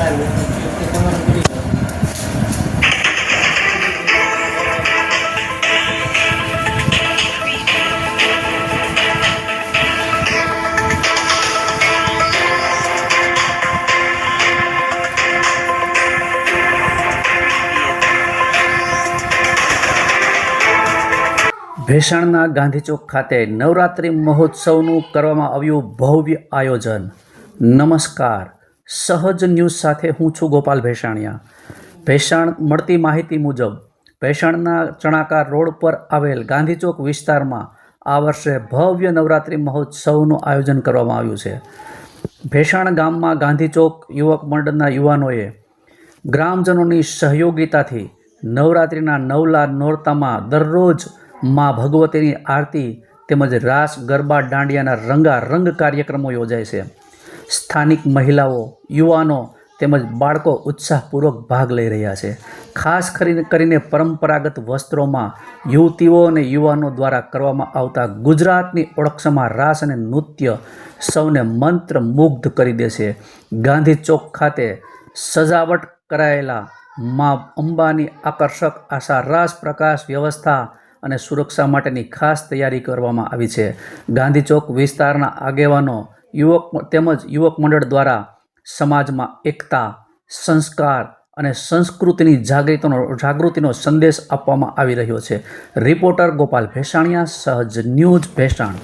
ભેસાણના ગાંધીચોક ખાતે નવરાત્રિ મહોત્સવનું કરવામાં આવ્યું ભવ્ય આયોજન. નમસ્કાર. સહજ ન્યૂઝ સાથે હું છું ગોપાલ ભેસાણિયા. ભેસાણ મળતી માહિતી મુજબ, ભેસાણના ચણાકાર રોડ પર આવેલ ગાંધીચોક વિસ્તારમાં આ વર્ષે ભવ્ય નવરાત્રિ મહોત્સવનું આયોજન કરવામાં આવ્યું છે. ભેસાણ ગામમાં ગાંધીચોક યુવક મંડળના યુવાનોએ ગ્રામજનોની સહયોગિતાથી નવરાત્રિના નવલા નોરતામાં દરરોજ મા ભગવતીની આરતી તેમજ રાસ ગરબા દાંડિયાના રંગારંગ કાર્યક્રમો યોજાય છે. સ્થાનિક મહિલાઓ, યુવાનો તેમજ બાળકો ઉત્સાહપૂર્વક ભાગ લઈ રહ્યા છે. ખાસ કરી કરીને પરંપરાગત વસ્ત્રોમાં યુવતીઓ અને યુવાનો દ્વારા કરવામાં આવતા ગુજરાતની ઓળખમાં રાસ અને નૃત્ય સૌને મંત્ર મુગ્ધ કરી દેશે. ગાંધી ચોક ખાતે સજાવટ કરાયેલા મા અંબાની આકર્ષક આશા રાસ, પ્રકાશ વ્યવસ્થા અને સુરક્ષા માટેની ખાસ તૈયારી કરવામાં આવી છે. ગાંધી ચોક વિસ્તારના આગેવાનો યુવક તેમજ યુવક મંડળ દ્વારા સમાજમાં એકતા, સંસ્કાર અને સંસ્કૃતિની જાગૃતિનો જાગૃતિનો સંદેશ આપવામાં આવી રહ્યો છે. રિપોર્ટર ગોપાલ ભેસાણિયા, સહજ ન્યૂઝ ભેસાણ.